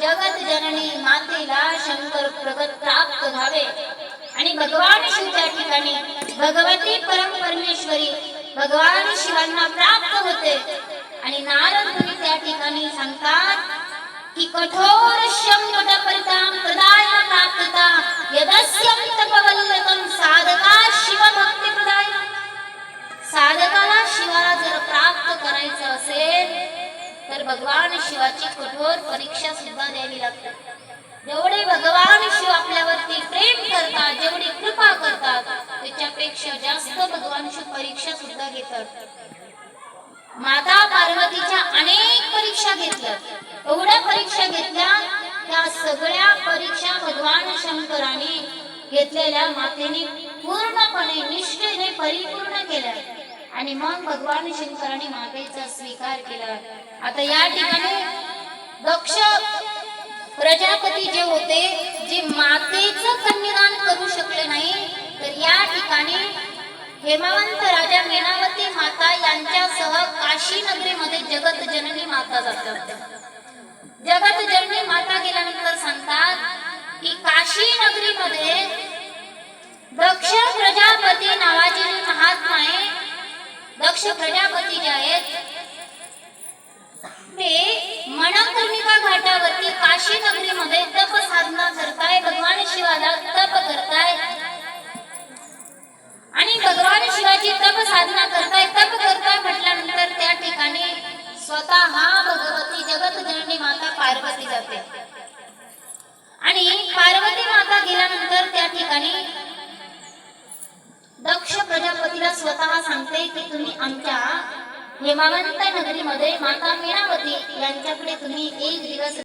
जगत जननी मातेला शंकर प्रगत प्राप्त व्हावे. आणि भगवान शिव त्या ठिकाणी भगवती परम परमेश्वरी भगवान शिवांना प्राप्त होते. आणि नारद मुनी त्या ठिकाणी सांगतात की कठोर शंकट परिताम प्रदाय भगवान शिवाची कठोर परीक्षा सुद्धा द्यावी लागते. जेवढे भगवान शिव आपल्यावरती प्रेम करतात जेवढी कृपा करतात त्याच्यापेक्षा जास्त भगवान शिव परीक्षा सुद्धा घेतात. माता पार्वतीच्या अनेक परीक्षा घेतल्या. एवढ्या परीक्षा घेतल्या त्या सगळ्या परीक्षा भगवान शंकराने घेतलेल्या मातेने पूर्णपणे निष्ठेने परिपूर्ण केल्या. आणि मग भगवान शंकराने मातेचा स्वीकार केला. आता या ठिकाणी दक्ष प्रजापती जे होते जे मातेचं कन्यादान करू शकले नाही तर या ठिकाणी हेमवंत राजा मेनावती माता यांच्यासह काशी नगरीमध्ये जगत जननी माता जातात. जगत जननी माता गेल्यानंतर सांगतात की काशी नगरीमध्ये दक्ष प्रजापती नावा पक्ष प्रजापतीचे आहेत. ते मणकर्णिका घाटावरती काशी नगरीमध्ये तप साधना करताय भगवान शिवाला तप करताय. आणि भगवान शिवाची तप साधना करताय तप करताय म्हटल्यानंतर त्या ठिकाणी स्वतः भगवती जगत जननी माता पार्वती जाते. आणि पार्वती माता गेल्यानंतर त्या ठिकाणी दक्ष प्रजापतीला हेमावंत नगरीमध्ये माता मीनावती यांच्याकडे तुम्ही एक दिवस